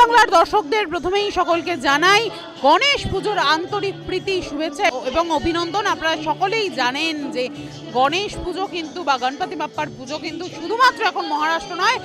বাংলার দর্শকদের প্রথমেই সকলকে জানাই গণেশ পুজোর আন্তরিক প্রীতি, শুভেচ্ছা এবং অভিনন্দন। আপনারা সকলেই জানেন যে গণেশ পুজো কিন্তু বা গণপতি বাপ্পার পুজো কিন্তু শুধুমাত্র এখন মহারাষ্ট্র নয়,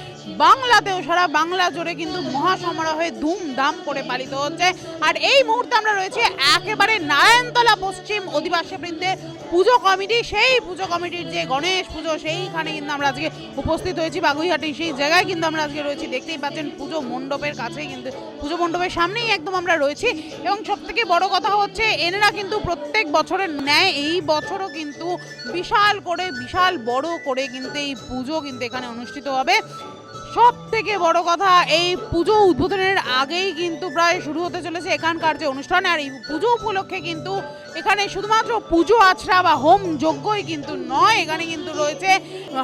বাংলাতেও সারা বাংলা জুড়ে কিন্তু মহাসমারোহে ধুমধাম করে পালিত হচ্ছে। আর এই মুহূর্তে আমরা রয়েছে একেবারে নারায়ণতলা পশ্চিম অধিবাসী বৃন্দে পুজো কমিটি। সেই পুজো কমিটির যে গণেশ পুজো, সেইখানে কিন্তু আমরা আজকে উপস্থিত হয়েছি। বাগুইহাটি সেই জায়গায় কিন্তু আমরা আজকে রয়েছি। দেখতেই পাচ্ছেন পুজো মণ্ডপের কাছে কিন্তু, পুজো মণ্ডপের সামনেই একদম আমরা রয়েছি। এবং সব থেকে বড় কথা হচ্ছে, এনারা কিন্তু প্রত্যেক বছরের ন্যায় এই বছরও কিন্তু বিশাল করে, বিশাল বড় করে কিন্তু এই পুজো কিন্তু এখানে অনুষ্ঠিত হবে। সব থেকে বড় কথা, এই পুজো উদ্বোধনের আগেই কিন্তু প্রায় শুরু হতে চলেছে এখানকার যে অনুষ্ঠান। আর এই পুজো উপলক্ষে কিন্তু এখানে শুধুমাত্র পুজো আছড়া বা হোম যজ্ঞই কিন্তু নয়, এখানে কিন্তু রয়েছে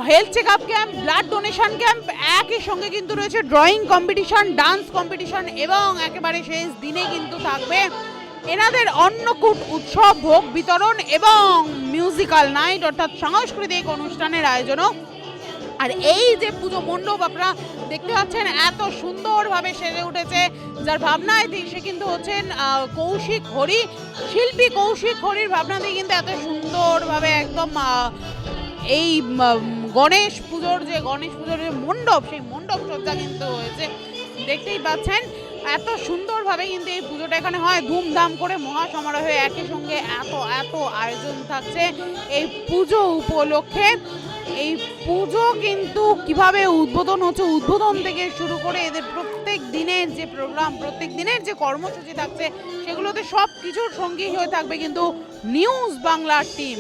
health check up camp blood donation camp একই সঙ্গে কিন্তু রয়েছে ড্রয়িং কম্পিটিশন ডান্স কম্পিটিশন এবং একেবারে শেষ দিনে কিন্তু থাকবে এনাদের অন্নকূট উৎসব, ভোগ বিতরণ এবং মিউজিক্যাল নাইট অর্থাৎ সাংস্কৃতিক অনুষ্ঠানের আয়োজনও আর এই যে পুজো মণ্ডপ আপনারা দেখতে পাচ্ছেন, এত সুন্দরভাবে সেজে উঠেছে। যার ভাবনায় সে কিন্তু হচ্ছেন কৌশিক হরি, শিল্পী কৌশিক হরির ভাবনাতেই কিন্তু এত সুন্দরভাবে একদম এই গণেশ পুজোর যে গণেশ পুজোর যে মণ্ডপ, সেই মণ্ডপ সজ্জা কিন্তু হয়েছে। দেখতেই পাচ্ছেন, এত সুন্দরভাবে কিন্তু এই পুজোটা এখানে হয়। ধুমধাম করে মহাসমারোহে একই সঙ্গে এত এত আয়োজন থাকছে। এই পুজো উপলক্ষে এই পুজো কিন্তু কীভাবে উদ্বোধন হচ্ছে, উদ্বোধন থেকে শুরু করে এদের প্রত্যেক দিনের যে প্রোগ্রাম প্রত্যেক দিনের যে কর্মসূচি থাকছে, সেগুলোতে সব কিছুর সঙ্গী হয়ে থাকবে কিন্তু নিউজ বাংলার টিম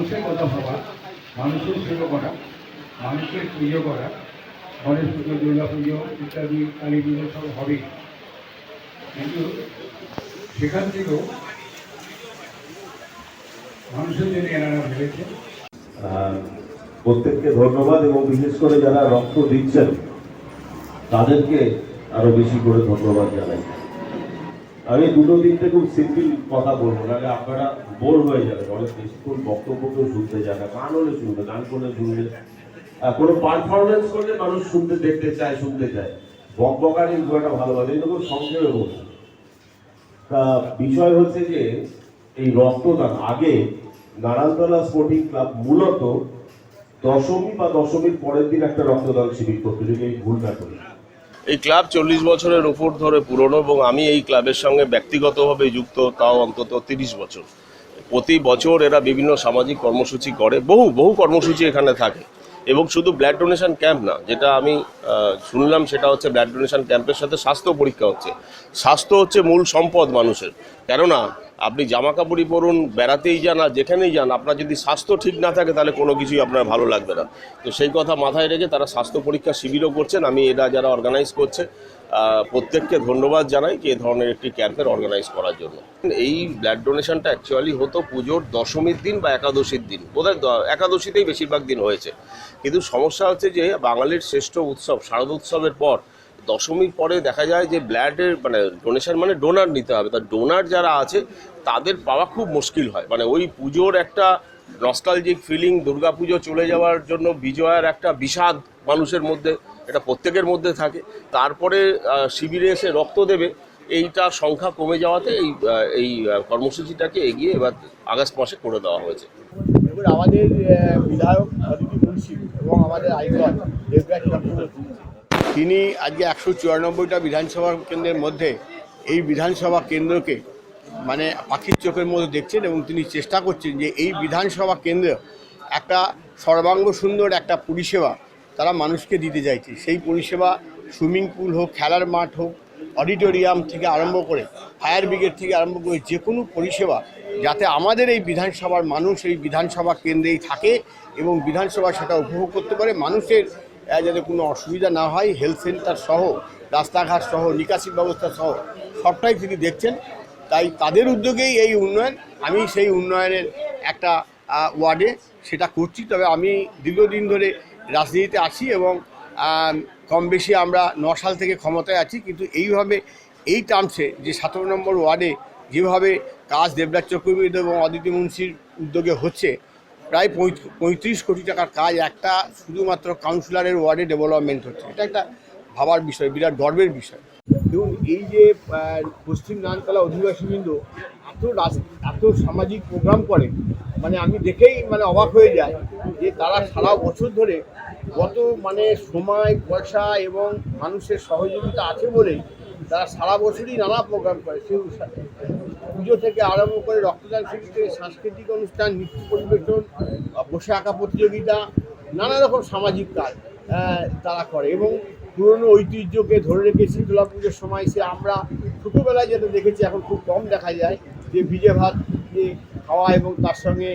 মানুষের কথা ভাবা, মানুষের সেবা করা, মানুষের পুজো করা, গণেশ পুজো, দুর্গা পুজো ইত্যাদি, কালী পুজো সব হবেই। কিন্তু সেখান থেকেও মানুষের জন্য এনারা ভেবেছে। প্রত্যেককে ধন্যবাদ এবং বিশেষ করে যারা রক্ত দিচ্ছেন, তাদেরকে আরও বেশি করে ধন্যবাদ জানাই। আমি দুটো দিনতে খুব সিম্পল কথা বলব, নাহলে আপনারা বোর হয়ে যাবেন অনেক বেশিক্ষণ বক্তব্য কেউ শুনতে যায় না গান হলে শুনবে, গান করলে শুনবে। কোনো পারফরমেন্স করলে মানুষ শুনতে, দেখতে চায়, শুনতে চায়। বক বকারি খুব একটা ভালোবাসে কিন্তু খুব সংক্ষেপে বলছি তা বিষয় হচ্ছে যে, এই রক্তদান, আগে নারায়ণতলা স্পোর্টিং ক্লাব মূলত দশমী বা দশমীর পরের দিন একটা রক্তদান শিবির করতে, যদি আমি ভুল না করি। এই ক্লাব চল্লিশ বছরের উপর ধরে পুরনো এবং আমি এই ক্লাবের সঙ্গে ব্যক্তিগতভাবে যুক্ত, তাও অন্তত তিরিশ বছর। প্রতি বছর এরা বিভিন্ন সামাজিক কর্মসূচি করে, বহু বহু কর্মসূচি এখানে থাকে। এবং শুধু ব্লাড ডোনেশন ক্যাম্প না, যেটা আমি শুনলাম সেটা হচ্ছে ব্লাড ডোনেশন ক্যাম্পের সাথে স্বাস্থ্য পরীক্ষা হচ্ছে। স্বাস্থ্য হচ্ছে মূল সম্পদ মানুষের। কেননা আপনি জামা কাপড়ই পরুন, বেড়াতেই যান আর যেখানেই যান, আপনার যদি স্বাস্থ্য ঠিক না থাকে তাহলে কোনো কিছুই আপনার ভালো লাগবে না। তো সেই কথা মাথায় রেখে তারা স্বাস্থ্য পরীক্ষা শিবিরও করছেন। আমি এরা যারা অর্গানাইজ করছে প্রত্যেককে ধন্যবাদ জানাই যে এ ধরনের একটি ক্যাম্পের অর্গানাইজ করার জন্য। এই ব্লাড ডোনেশনটা অ্যাকচুয়ালি হতো পুজোর দশমীর দিন বা একাদশীর দিন। বোধহয় একাদশীতেই বেশিরভাগ দিন হয়েছে। কিন্তু সমস্যা হচ্ছে যে বাঙালির শ্রেষ্ঠ উৎসব, শারদ উৎসবের পর দশমীর পরে দেখা যায় যে ব্লাডের মানে ডোনেশন মানে ডোনার নিতে হবে। তা ডোনার যারা আছে, তাদের পাওয়া খুব মুশকিল হয়। মানে ওই পুজোর একটা নস্টালজিক ফিলিং দুর্গাপুজো চলে যাওয়ার জন্য বিজয়ার একটা বিষাদ মানুষের মধ্যে, এটা প্রত্যেকের মধ্যে থাকে। তারপরে শিবিরে এসে রক্ত দেবে এইটার সংখ্যা কমে যাওয়াতে এই এই কর্মসূচিটাকে এগিয়ে এবার আগস্ট মাসে করে দেওয়া হয়েছে। আমাদের বিধায়ক মুন্সি এবং আমাদের আইকন দেবরাজ তিনি আজকে একশো চুরানব্বইটা বিধানসভা কেন্দ্রের মধ্যে এই বিধানসভা কেন্দ্রকে মানে পাখির চোখের মধ্যে দেখছেন এবং তিনি চেষ্টা করছেন যে এই বিধানসভা কেন্দ্র একটা সর্বাঙ্গ সুন্দর একটা পরিষেবা তারা মানুষকে দিতে চাইছে। সেই পরিষেবা সুইমিং পুল হোক, খেলার মাঠ হোক, অডিটোরিয়াম থেকে আরম্ভ করে ফায়ার ব্রিগেড থেকে আরম্ভ করে যে কোনো পরিষেবা যাতে আমাদের এই বিধানসভার মানুষ এই বিধানসভা কেন্দ্রেই থাকে এবং বিধানসভা সেটা উপভোগ করতে পারে, মানুষের যাতে কোনো অসুবিধা না হয় হেলথ সেন্টার সহ, রাস্তাঘাট সহ, নিকাশি ব্যবস্থা সহ, সবটাই তিনি দেখছেন। তাই তাদের উদ্যোগেই এই উন্নয়ন, আমি সেই উন্নয়নের একটা ওয়ার্ডে সেটা করছি। তবে আমি দীর্ঘদিন ধরে রাজনীতিতে আছি এবং কম বেশি আমরা ন সাল থেকে ক্ষমতায় আছি। কিন্তু এইভাবে এই টার্মসে যে সতেরো নম্বর ওয়ার্ডে যেভাবে কাজ দেবরাজ চক্রবর্তী এবং অদিতি মুন্সির উদ্যোগে হচ্ছে প্রায় পঁয়ত- পঁয়ত্রিশ কোটি টাকার কাজ একটা শুধুমাত্র কাউন্সিলরের ওয়ার্ডে ডেভেলপমেন্ট হচ্ছে। এটা একটা ভাবার বিষয়, বিরাট গর্বের বিষয়। দেখুন এই যে পশ্চিম নানতলা অধিবাসীবৃন্দ এত এত সামাজিক প্রোগ্রাম করে মানে আমি দেখেই মানে অবাক হয়ে যায় যে তারা সারা বছর ধরে কত মানে সময়, পয়সা এবং মানুষের সহযোগিতা আছে বলেই তারা সারা বছরই নানা প্রোগ্রাম করে সেই অনুসারে পুজো থেকে আরম্ভ করে রক্তদান শিবির থেকে সাংস্কৃতিক অনুষ্ঠান, নৃত্য পরিবেশন বসে আঁকা প্রতিযোগিতা, নানা রকম সামাজিক কাজ তারা করে এবং পুরনো ঐতিহ্যকে ধরে রেখে শীতলা পুজোর সময়। সে আমরা ছোটোবেলায় যেটা দেখেছি, এখন খুব কম দেখা যায় যে ভিজে ভাত যে খাওয়া এবং তার সঙ্গে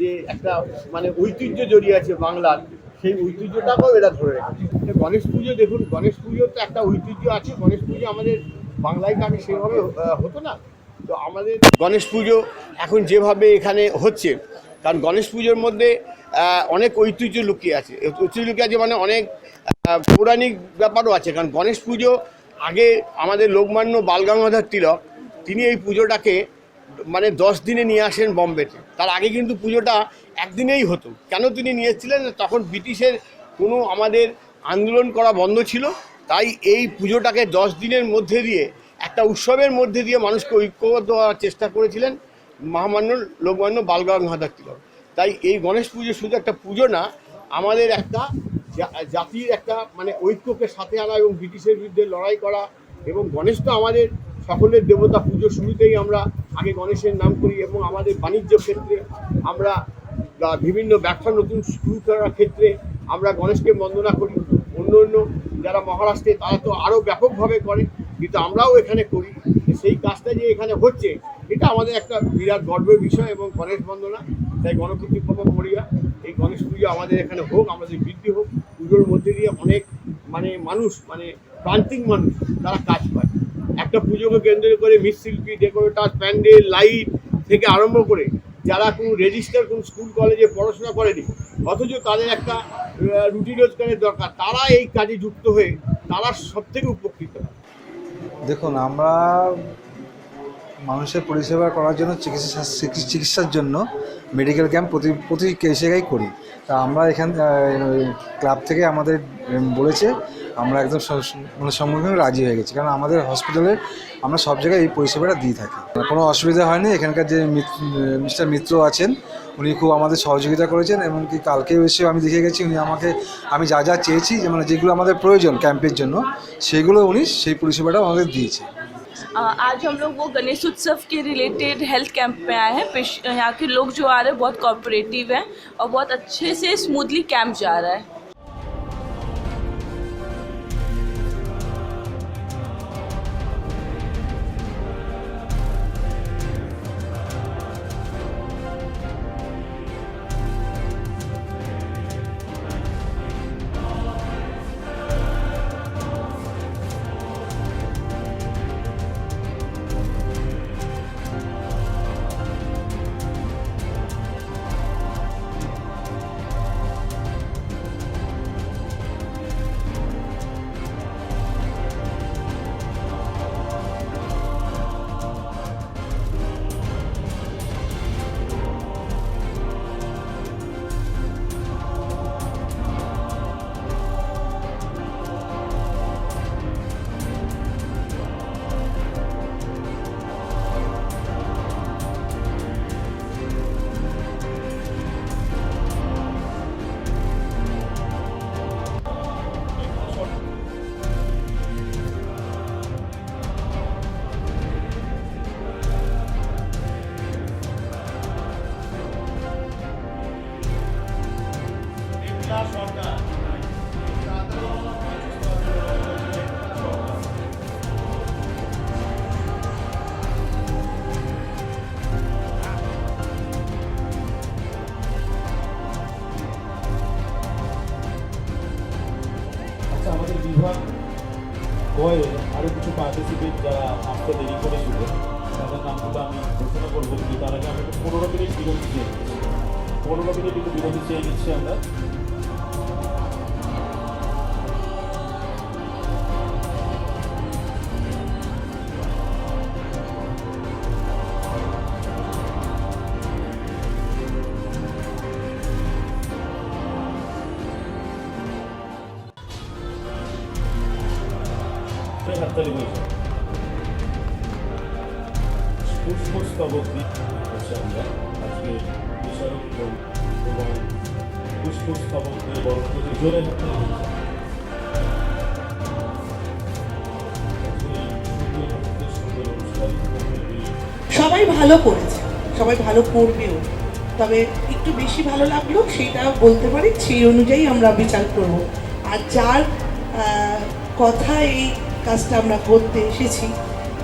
যে একটা মানে ঐতিহ্য জড়িয়ে আছে বাংলার সেই ঐতিহ্যটাকেও এরা ধরে রেখেছে। গণেশ পুজো দেখুন গণেশ পুজো তো একটা ঐতিহ্য আছে গণেশ পুজো আমাদের বাংলায় তো আগে সেভাবে হতো না। তো আমাদের গণেশ পুজো এখন যেভাবে এখানে হচ্ছে কারণ গণেশ পুজোর মধ্যে অনেক ঐতিহ্য লুকিয়ে আছে। ঐতিহ্য লুকিয়ে আছে মানে অনেক পৌরাণিক ব্যাপারও আছে কারণ গণেশ পুজো আগে আমাদের লোকমান্য বালগঙ্গাধর তিলক তিনি এই পুজোটাকে মানে দশ দিনে নিয়ে আসেন বম্বেতে তার আগে কিন্তু পুজোটা একদিনেই হতো। কেন তিনি নিয়ে এসেছিলেন? তখন ব্রিটিশের কোনো আমাদের আন্দোলন করা বন্ধ ছিল। তাই এই পুজোটাকে দশ দিনের মধ্যে দিয়ে, একটা উৎসবের মধ্যে দিয়ে মানুষকে ঐক্যবদ্ধ হওয়ার চেষ্টা করেছিলেন মহামান্য লোকমান্য বালগঙ্গাধর তিলক। তাই এই গণেশ পুজো শুধু একটা পুজো না, আমাদের একটা জাতির একটা মানে ঐক্যকে সাথে আনা এবং ব্রিটিশের বিরুদ্ধে লড়াই করা এবং গণেশ তো আমাদের সকলের দেবতা পুজো শুরুতেই আমরা আগে গণেশের নাম করি এবং আমাদের বাণিজ্য ক্ষেত্রে আমরা বিভিন্ন ব্যবসা নতুন শুরু করার ক্ষেত্রে আমরা গণেশকে বন্দনা করি। অন্য অন্য যারা মহারাষ্ট্রে তারা তো আরও ব্যাপকভাবে করে, কিন্তু আমরাও এখানে করি। সেই কাজটা যে এখানে হচ্ছে, এটা আমাদের একটা বিরাট গর্বের বিষয় এবং গণেশ বন্দনা। তাই গণপতি বাবা মরিয়া, এই গণেশ পুজো আমাদের এখানে হোক, আমাদের বৃদ্ধি হোক, পুজোর মধ্যে দিয়ে অনেক মানে মানুষ মানে প্রান্তিক মানুষ, তারা কাজ পায় একটা পুজোকে কেন্দ্র করে মৃৎশিল্পী, ডেকোরেটার, প্যান্ডেল, লাইট থেকে আরম্ভ করে যারা কোনো রেজিস্টার, কোনো স্কুল, কলেজে পড়াশোনা করেনি, অথচ তাদের একটা রুটি রোজগারের দরকার, তারা এই কাজে যুক্ত হয়ে তারা সবথেকে উপকৃত হয়। দেখুন, আমরা মানুষের পরিষেবা করার জন্য, চিকিৎসা চিকিৎসার জন্য মেডিকেল ক্যাম্প প্রতি প্রতি জায়গায় করি। তা আমরা এখান ক্লাব থেকে আমাদের বলেছে, আমরা একদম মানে সম্মুখীন রাজি হয়ে গেছি। কারণ আমাদের হসপিটালে আমরা সব জায়গায় এই পরিষেবাটা দিয়ে থাকি। কোনো অসুবিধা হয়নি, এখানকার যে মিস্টার মিত্র আছেন, উনি খুব আমাদের সহযোগিতা করেছেন এমনকি কালকেও এসে আমি দেখে গেছি, উনি আমাকে, আমি যা যা চেয়েছি মানে যেগুলো আমাদের প্রয়োজন ক্যাম্পের জন্য, সেগুলো উনি সেই পরিষেবাটাও আমাদের দিয়েছে। आज हम लोग वो गणेश उत्सव के रिलेटेड हेल्थ कैंप में आए हैं। यहाँ के लोग जो आ रहे हैं, बहुत कॉपरेटिव हैं और बहुत अच्छे से स्मूथली कैंप जा रहा है। বিভাগ হয়ে আরও কিছু পার্টিসিপেট যারা আসতে দেরি করেছিল, তাদের তাদের নামগুলো আমি ঘোষণা করব, কিন্তু তার আগে আমরা পনেরো মিনিট বিরতি চেয়ে পনেরো মিনিট একটু বিরতি চেয়ে নিচ্ছি আমরা। ভালো করেছে। সবাই ভালো করবেও। তবে একটু বেশি ভালো লাগল, সেটা বলতে পারি, সেই অনুযায়ী আমরা বিচার করব। আর যার কথা এই কাজটা আমরা করতে এসেছি,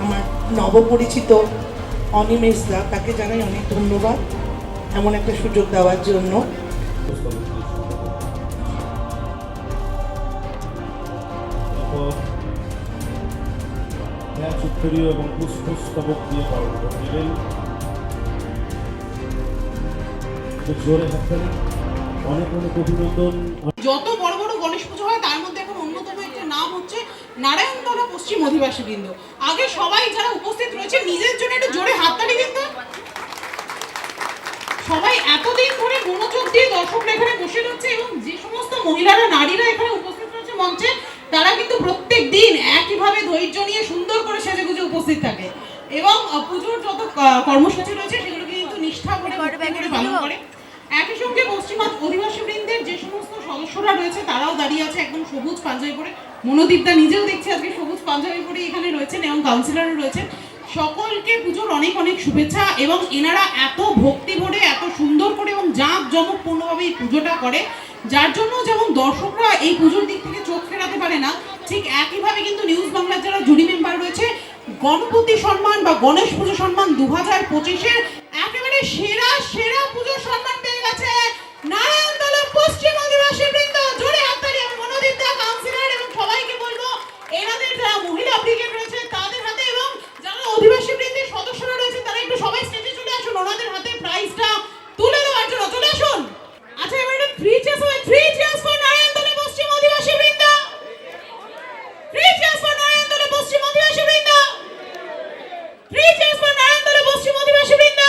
আমার নবপরিচিত অনিমেষ দা তাকে জানাই অনেক ধন্যবাদ। এমন একটা সুযোগ দেওয়ার জন্য। উত্তরীয় এবং পুষ্পস্তবক দিয়ে পালন করে দিলেন। জোরে হাততালি অনেক অনেক অভিনন্দন। যত বড় বড় গণেশ পুজো হয়, তার মধ্যে এখন অন্যতম একটা নাম হচ্ছে নারায়ণতলা পশ্চিম অধিবাসী বৃন্দ। আগে সবাই যারা উপস্থিত রয়েছে, নিজের জন্য একটু জোরে হাততালি দিন সবাই এতদিন ধরে মনোযোগ দিয়ে দর্শকরা এখানে বসে রয়েছে এবং যে সমস্ত মহিলারা, নারীরা এখানে উপস্থিত রয়েছে মঞ্চে তারা কিন্তু প্রত্যেক দিন একইভাবে ধৈর্য নিয়ে সুন্দর করে সেজে গুজে উপস্থিত থাকে। এবং পুজোর যত কর্মসূচি রয়েছে সেগুলোকে কিন্তু নিষ্ঠা করে পালন করে। একই সঙ্গে পশ্চিমা অধিবাসী বৃন্দের যে সমস্ত সদস্যরা রয়েছে তারাও দাঁড়িয়ে আছে একদম সবুজ পাঞ্জাবি পরে মনোদীপদা নিজেও দেখছে আজকে সবুজ পাঞ্জাবি পরে এখানে রয়েছেন এবং কাউন্সিলরও রয়েছেন। সকলকে পুজোর অনেক অনেক শুভেচ্ছা এবং এনারা এত ভক্তি ভরে এত সুন্দর করে এবং জাঁক জমকপূর্ণভাবে এই পুজোটা করে। যার জন্য যেমন দর্শকরা এই পুজোর দিক থেকে চোখ ফেরাতে পারে না, ঠিক একইভাবে কিন্তু নিউজ বাংলার যারা জুরি মেম্বার রয়েছে, গণপতি সম্মান বা গণেশ পুজো সম্মান দু হাজার পঁচিশের একেবারে সেরা সেরা পুজো সম্মান পেয়ে গেছে নারায়ণতলা পশ্চিম আদিবাসী বৃন্দ জোরে হাততালি এবং মনোদীপ দা কাউন্সিলর এবং সবাইকে বলব এনাদের যারা মহিলা ব্রিগেড রয়েছে তাদের হাতে এবং যারা অধিবাসী বৃন্দের সদস্যরা রয়েছে তারা একটু সবাই স্টেজে চলে আসুন ওনাদের হাতে প্রাইজটা তুলে দেওয়ার জন্য চলে আসুন আচ্ছা এবারে থ্রি চেয়ার্স হবে থ্রি চেয়ার্স ফর নারায়ণতলা পশ্চিম আদিবাসী বৃন্দ থ্রি চেয়ার্স ফর নারায়ণতলা পশ্চিম আদিবাসী বৃন্দ থ্রি চেয়ার্স ফর নারায়ণতলা পশ্চিম আদিবাসী বৃন্দ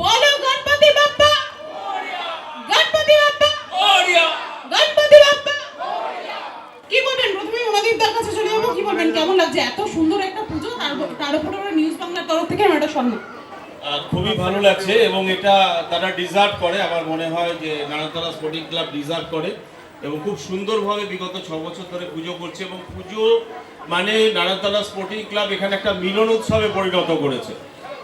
বলো গণপতি বাপ্পা গণপতি বাপ্পা গণপতি বাপ্পা কি বলবেন প্রথমে ওনাদের তার কাছে চলে যাব কি বলবেন কেমন লাগছে এত সুন্দর একটা পুজো খুবই ভালো লাগছে এবং এটা তারা ডিজার্ভ করে, আমার মনে হয় যে নারায়ণতলা স্পোর্টিং ক্লাব ডিজার্ভ করে এবং খুব সুন্দরভাবে বিগত ছ বছর ধরে পুজো করছে এবং পুজো মানে নারায়ণতলা স্পোর্টিং ক্লাব এখানে একটা মিলন উৎসবে পরিণত করেছে।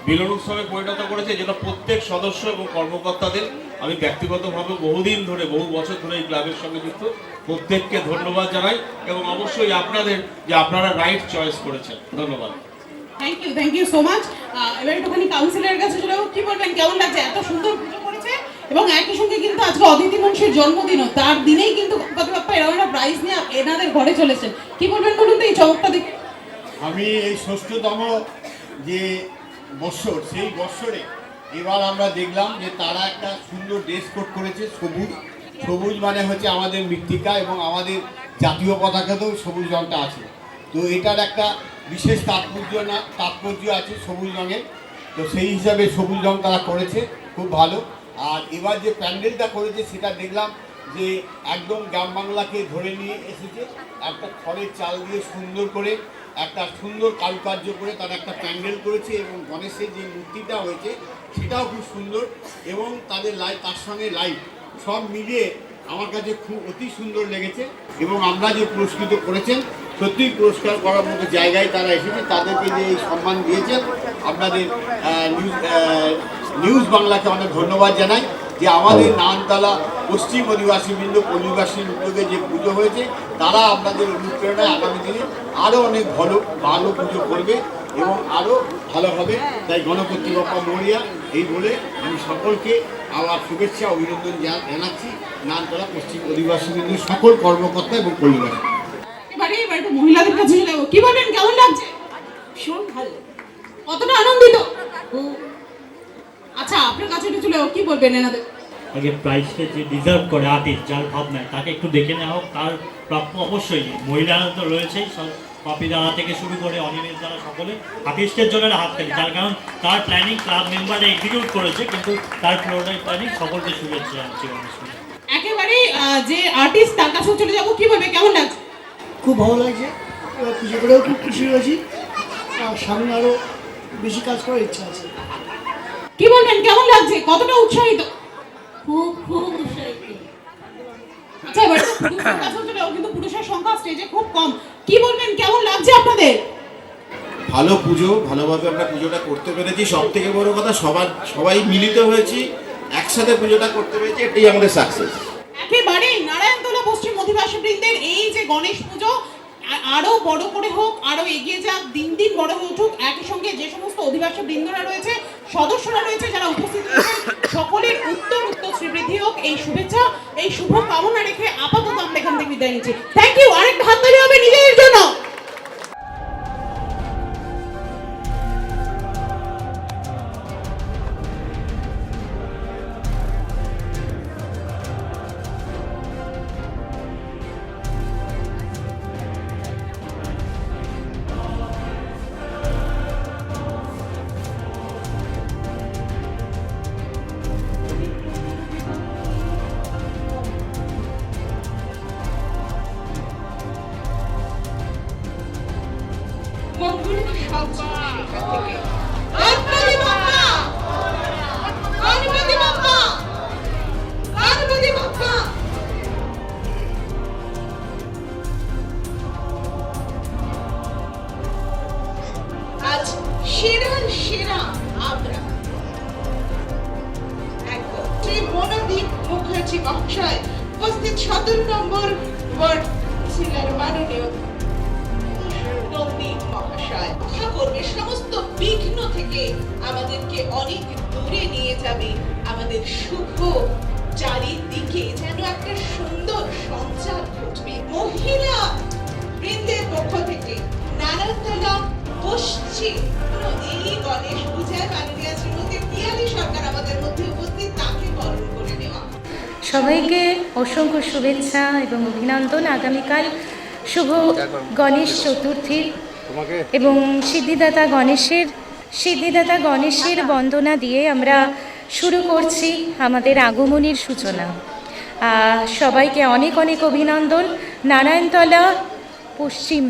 মিলন উৎসবে পরিণত করেছে যেটা প্রত্যেক সদস্য এবং কর্মকর্তাদের, আমি ব্যক্তিগতভাবে বহুদিন ধরে, বহু বছর ধরে এই ক্লাবের সঙ্গে যুক্ত, প্রত্যেককে ধন্যবাদ জানাই এবং অবশ্যই আপনাদের যে আপনারা রাইট চয়েস করেছেন, ধন্যবাদ। Thank you thank you so much এবার একটুখানি কাউন্সিলরের কাছে চলে কি বলবেন, কেমন লাগছে? এত সুন্দর পুজো করেছে এবং একই সঙ্গে কিন্তু আজকে অদিতি মুন্সির জন্মদিনও তার দিনেই কিন্তু গণপতি বাপ্পা এরকম একটা প্রাইজ নিয়ে এনাদের ঘরে চলেছেন কি বলবেন বলুন তো এই চমকটা দেখে? আমি এই ষষ্ঠতম যে বৎসর, সেই বৎসরে এবার আমরা দেখলাম যে তারা একটা সুন্দর ড্রেস কোড করেছে, সবুজ। সবুজ মানে হচ্ছে আমাদের মৃত্তিকা এবং আমাদের জাতীয় পতাকাতেও সবুজ রঙটা আছে। তো এটার একটা বিশেষ তাৎপর্য না, তাৎপর্য আছে সবুজ রঙের। তো সেই হিসাবে সবুজ রং তারা করেছে, খুব ভালো। আর এবার যে প্যান্ডেলটা করেছে সেটা দেখলাম যে একদম গ্রাম বাংলাকে ধরে নিয়ে এসেছে। একটা খড়ের চাল দিয়ে সুন্দর করে, একটা সুন্দর কারুকার্য করে তারা একটা প্যান্ডেল করেছে এবং গণেশের যে মূর্তিটা হয়েছে সেটাও খুব সুন্দর এবং তাদের লাইট তার সঙ্গে লাইট সব মিলিয়ে আমার কাছে খুব অতি সুন্দর লেগেছে এবং আমরা যে পুরস্কৃত করেছেন সত্যিই পুরস্কার করার মতো জায়গায় তারা এসেছে, তাদেরকে যে এই সম্মান দিয়েছেন, আপনাদের নিউজ নিউজ বাংলাকে অনেক ধন্যবাদ জানাই যে আমাদের নানতলা পশ্চিম অধিবাসী বৃন্দ অধিবাসীর উদ্যোগে যে পুজো হয়েছে, তারা আপনাদের অনুপ্রেরণায় আগামী দিনে আরও অনেক ভালো ভালো পুজো করবে এবং আরও ভালো হবে। তাই বাপ্পা মরিয়া এই বলে আমি সকলকে আমার শুভেচ্ছা, অভিনন্দন জানাচ্ছি নানতলা পশ্চিম অধিবাসী বৃন্দ সকল কর্মকর্তা এবং পরিবার এবার মহিলাদের কাছে চলে যাব কি বলবেন কেমন লাগছে? ভীষণ ভালো কতটা আনন্দিত? আচ্ছা আপনার কাছে একটু চলে যাব, কি বলবেন এনাদের? আগে প্রাইসটা যে ডিজার্ভ করে আর্টিস্ট যার ভাবনায় তাকে একটু দেখে নেওয়া হোক তার প্রাপ্য অবশ্যই। মহিলারা তো রয়েছেই সব কপি দ্বারা থেকে শুরু করে অনিমেষ দ্বারা সকলে আর্টিস্টের জন্য হাত খালি তার কারণ তার প্ল্যানিং ক্লাব মেম্বাররা এক্সিকিউট করেছে কিন্তু তার পুরোটাই প্ল্যানিং সকলকে শুভেচ্ছা জানাচ্ছি একেবারে যে আর্টিস্ট তার কাছেও চলে যাব কি বলবে কেমন লাগছে? খুব ভালো লাগছে। পুজো করেও খুব খুশি হয়েছি। আর সামনে আরও বেশি কাজ করার ইচ্ছা আছে। কি বলবেন? কেমন লাগছে? কতটা উৎসাহিত? খুব খুব উৎসাহিত। আচ্ছা, সংখ্যা স্টেজে খুব কম। কি বলবেন? কেমন লাগছে আপনাদের? ভালো পুজো ভালোভাবে আমরা পুজোটা করতে পেরেছি। সব থেকে বড় কথা সবার সবাই মিলিত হয়েছি। একসাথে পুজোটা করতে পেরেছি এটাই আমাদের সাকসেস একেবারে নারায়ণতলা পশ্চিম অধিবাসী বৃন্দের এই যে গণেশ পুজো আরও বড় করে হোক আরও এগিয়ে যাক, দিন দিন বড় হয়ে উঠুক, একই সঙ্গে যে সমস্ত অধিবাসী বৃন্দরা রয়েছে, সদস্যরা রয়েছে যারা উপস্থিত রয়েছেন, সকলের উত্তর উত্তর শ্রীবৃদ্ধি হোক, এই শুভেচ্ছা, এই শুভ কামনা রেখে আপাতত আমরা এখান থেকে বিদায় নিচ্ছি। থ্যাংক ইউ আরেকটা হাত তালি হবে নিজেদের জন্য। সবাইকে অসংখ্য শুভেচ্ছা এবং অভিনন্দন। আগামীকাল শুভ গণেশ চতুর্থীর এবং সিদ্ধিদাতা গণেশের সিদ্ধিদাতা গণেশের বন্দনা দিয়ে আমরা শুরু করছি আমাদের আগমনের সূচনা। সবাইকে অনেক অনেক অভিনন্দন। নারায়ণতলা পশ্চিম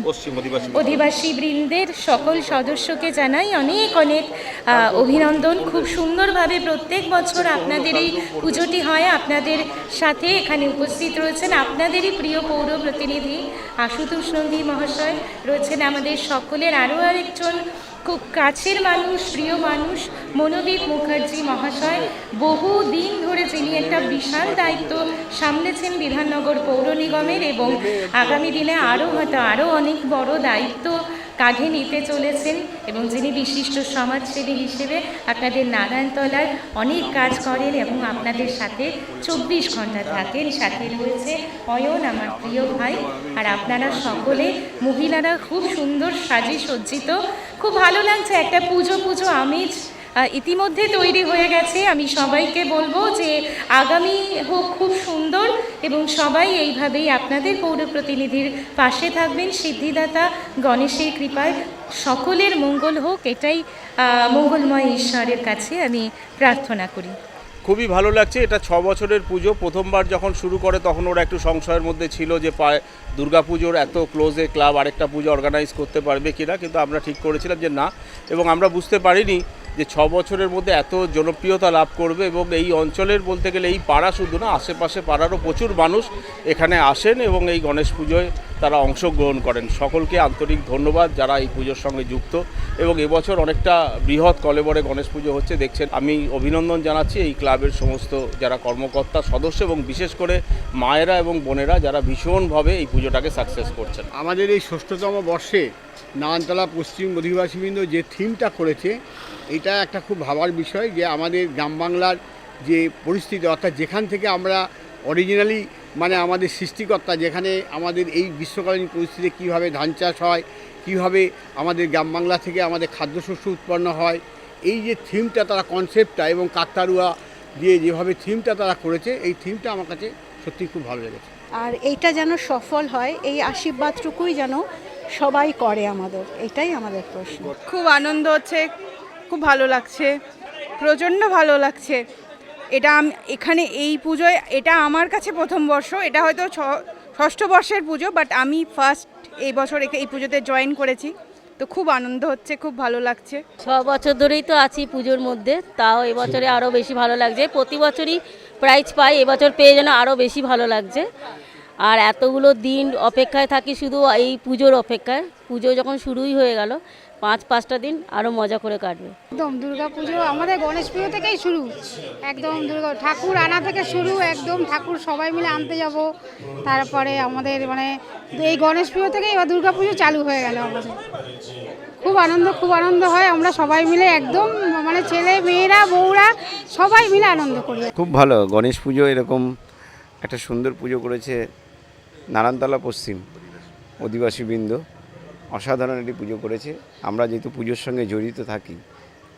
অধিবাসী বৃন্দের সকল সদস্যকে জানাই অনেক অনেক অভিনন্দন। খুব সুন্দরভাবে প্রত্যেক বছর আপনাদের এই পুজোটি হয়। আপনাদের সাথে এখানে উপস্থিত রয়েছেন আপনাদেরই প্রিয় পৌর প্রতিনিধি আশুতোষ নন্দী মহাশয়। রয়েছেন আমাদের সকলের আরও আরেকজন খুব কাছের মানুষ, প্রিয় মানুষ, মনোদীপ মুখার্জি মহাশয়, বহু দিন ধরে যিনি একটা বিশাল দায়িত্ব সামলেছেন বিধাননগর পৌর নিগমের এবং আগামী দিনে আরও হয়তো আরও অনেক বড় দায়িত্ব কাঁধে নিতে চলেছেন এবং যিনি বিশিষ্ট সমাজসেবী হিসেবে আপনাদের নারায়ণতলার অনেক কাজ করেন এবং আপনাদের সাথে চব্বিশ ঘণ্টা থাকেন, সাথে রয়েছে অয়ন, আমার প্রিয় ভাই। আর আপনারা সকলে মহিলারা খুব সুন্দর সাজে সজ্জিত খুব ভালো লাগছে, একটা পুজো পুজো আমেজ ইতিমধ্যে তৈরি হয়ে গেছে। আমি সবাইকে বলব যে আগামী হোক খুব সুন্দর এবং সবাই এইভাবেই আপনাদের পৌর প্রতিনিধির পাশে থাকবেন। সিদ্ধিদাতা গণেশের কৃপায় সকলের মঙ্গল হোক, এটাই মঙ্গলময় ঈশ্বরের কাছে আমি প্রার্থনা করি। খুবই ভালো লাগছে। এটা ছ বছরের পুজো। প্রথমবার যখন শুরু করে, তখন ওরা একটু সংশয়ের মধ্যে ছিল যে, পায় দুর্গাপুজোর এত ক্লোজে ক্লাব আরেকটা পুজো অর্গানাইজ করতে পারবে কিনা? কিন্তু আমরা ঠিক করেছিলাম যে, না। এবং আমরা বুঝতে পারিনি যে ছ বছরের মধ্যে এত জনপ্রিয়তা লাভ করবে এবং এই অঞ্চলের বলতে গেলে এই পাড়া শুধু না, আশেপাশে পাড়ারও প্রচুর মানুষ এখানে আসেন এবং এই গণেশ পুজোয় তারা অংশগ্রহণ করেন। সকলকে আন্তরিক ধন্যবাদ যারা এই পুজোর সঙ্গে যুক্ত এবং এবছর অনেকটা বৃহৎ কলেবরে গণেশ পুজো হচ্ছে, দেখছেন। আমি অভিনন্দন জানাচ্ছি এই ক্লাবের সমস্ত যারা কর্মকর্তা, সদস্য এবং বিশেষ করে মায়েরা এবং বোনেরা যারা ভীষণভাবে এই পুজোটাকে সাকসেস করছেন। আমাদের এই ষষ্ঠতম বর্ষে নানতলা পশ্চিম অধিবাসীবৃন্দ যে থিমটা করেছে এটা একটা খুব ভাবার বিষয় যে আমাদের গ্রাম বাংলার যে পরিস্থিতি অর্থাৎ যেখান থেকে আমরা অরিজিনালি মানে আমাদের সৃষ্টিকর্তা যেখানে আমাদের এই গ্রীষ্মকালীন পরিস্থিতিতে কীভাবে ধান চাষ হয় কীভাবে আমাদের গ্রাম বাংলা থেকে আমাদের খাদ্যশস্য উৎপন্ন হয় এই যে থিমটা তারা কনসেপ্টটা এবং কাকতারুয়া দিয়ে যেভাবে থিমটা তারা করেছে এই থিমটা আমার কাছে সত্যি খুব ভালো লেগেছে। আর এইটা যেন সফল হয় এই আশীর্বাদটুকুই যেন সবাই করে আমাদের এটাই আমাদের প্রশ্ন। খুব আনন্দ হচ্ছে খুব ভালো লাগছে। প্রচণ্ড ভালো লাগছে। এটা এখানে এই পুজোয়, এটা আমার কাছে প্রথম বর্ষ। এটা হয়তো ষষ্ঠ বর্ষের পুজো বাট আমি ফার্স্ট এই বছর এই পুজোতে জয়েন করেছি। তো খুব আনন্দ হচ্ছে, খুব ভালো লাগছে। ছ বছর ধরেই তো আছি পুজোর মধ্যে, তাও এবছরে আরও বেশি ভালো লাগছে। প্রতি বছরই প্রাইজ পাই, এবছর পেয়ে যেন আরও বেশি ভালো লাগছে। আর এতগুলো দিন অপেক্ষায় থাকি শুধু এই পুজোর অপেক্ষায়। পুজো যখন শুরুই হয়ে গেল পাঁচ পাঁচটা দিন আরও মজা করে কাটবে। একদম দুর্গা পুজো আমাদের গণেশ পুজো থেকেই শুরু। একদম দুর্গা ঠাকুর আনা থেকে শুরু একদম ঠাকুর সবাই মিলে আনতে যাব। তারপরে আমাদের মানে এই গণেশ পুজো থেকেই এবার দুর্গা পুজো চালু হয়ে গেল আমাদের। খুব আনন্দ খুব আনন্দ হয়। আমরা সবাই মিলে একদম মানে ছেলে মেয়েরা বউরা সবাই মিলে আনন্দ করি। খুব ভালো। গণেশ পুজো এরকম একটা সুন্দর পুজো করেছে। নারায়ণতলা পশ্চিম অধিবাসীবৃন্দ অসাধারণ একটি পুজো করেছে। আমরা যেহেতু পুজোর সঙ্গে জড়িত থাকি,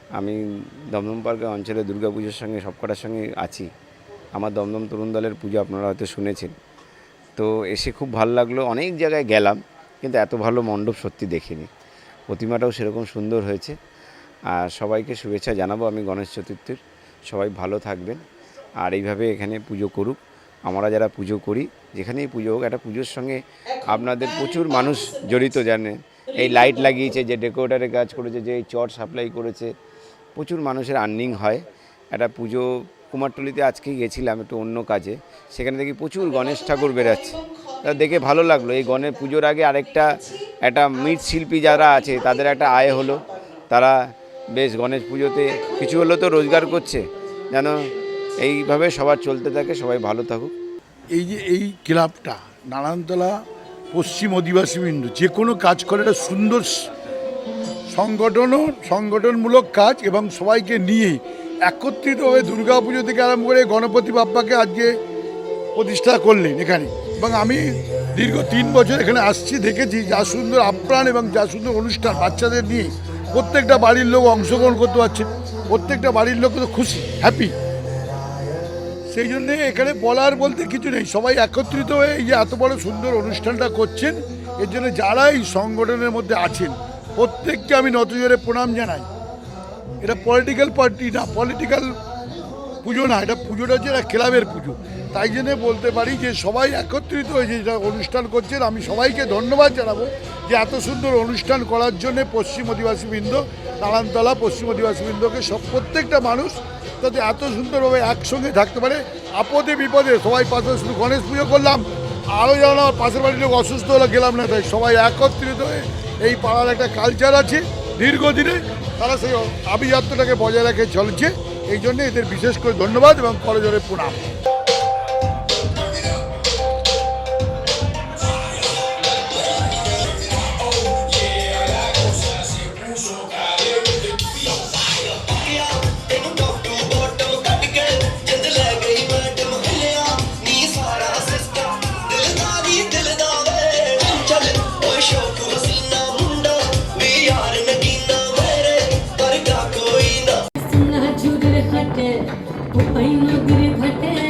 আমি দমদম পার্কের অঞ্চলে দুর্গা পুজোর সঙ্গে সবকটার সঙ্গে আছি। আমার দমদম তরুণ দলের পুজো আপনারা হয়তো শুনেছেন। তো এসে খুব ভালো লাগল, অনেক জায়গায় গেলাম, কিন্তু এত ভালো মণ্ডপ সত্যি দেখিনি। প্রতিমাটাও সেরকম সুন্দর হয়েছে। আর সবাইকে শুভেচ্ছা জানাব আমি গণেশ চতুর্থীর। সবাই ভালো থাকবেন। আর এইভাবে এখানে পুজো করুক। আমরা যারা পুজো করি যেখানেই পুজো হোক একটা পুজোর সঙ্গে আপনাদের প্রচুর মানুষ জড়িত জানে। এই লাইট লাগিয়েছে যে ডেকোরেটারের কাজ করেছে যে এই চট সাপ্লাই করেছে প্রচুর মানুষের আর্নিং হয়। একটা পুজো কুমারটুলিতে আজকেই গেছিলাম একটু অন্য কাজে সেখানে দেখি প্রচুর গণেশ ঠাকুর বেরাচ্ছে তা দেখে ভালো লাগল এই গণেশ পুজোর আগে আরেকটা একটা মৃৎশিল্পী যারা আছে তাদের একটা আয় হলো। তারা বেশ গণেশ পুজোতে কিছু হলেও তো রোজগার করছে। যেন এইভাবে সবার চলতে থাকে, সবাই ভালো থাকুক। এই যে এই ক্লাবটা, নারায়ণতলা পশ্চিম অধিবাসীবৃন্দ যে কোনো কাজ করে একটা সুন্দর সংগঠনও, সংগঠনমূলক কাজ এবং সবাইকে নিয়ে একত্রিতভাবে দুর্গা পুজো থেকে আরম্ভ করে গণপতি বাপ্পাকে আজকে প্রতিষ্ঠা করলেন এখানে। এবং আমি দীর্ঘ তিন বছর এখানে আসছি, দেখেছি যা সুন্দর আপ্রাণ এবং যা সুন্দর অনুষ্ঠান বাচ্চাদের নিয়ে প্রত্যেকটা বাড়ির লোক অংশগ্রহণ করতে পারছে, প্রত্যেকটা বাড়ির লোক তো খুশি হ্যাপি সেই জন্যে এখানে বলার বলতে কিছু নেই। সবাই একত্রিত হয়ে এই যে এত বড় সুন্দর অনুষ্ঠানটা করছেন, এর জন্য যারা এই সংগঠনের মধ্যে আছেন, প্রত্যেককে আমি নতজোরে প্রণাম জানাই। এটা পলিটিক্যাল পার্টি না পলিটিক্যাল পুজো না, এটা পুজোটা হচ্ছে এটা ক্লাবের পুজো। তাই জন্য বলতে পারি যে সবাই একত্রিত হয়ে যেটা অনুষ্ঠান করছেন, আমি সবাইকে ধন্যবাদ জানাব যে এত সুন্দর অনুষ্ঠান করার জন্য পশ্চিম অধিবাসীবৃন্দ নারায়ণতলা পশ্চিম অধিবাসীবৃন্দকে সব প্রত্যেকটা মানুষ যাতে এত সুন্দরভাবে একসঙ্গে থাকতে পারে। আপদে বিপদে সবাই পাশে শুধু গণেশ পুজো করলাম। আরও যেন পাশের বাড়ির লোক অসুস্থ হলে গেলাম না, তাই সবাই একত্রিত হয়ে এই পাড়ার একটা কালচার আছে। দীর্ঘদিনে তারা সেই আভিজাত্যটাকে বজায় রেখে চলছে। এই জন্য এদের বিশেষ করে ধন্যবাদ এবং করজোরে প্রণাম। घटे तो उभय नगर घटे।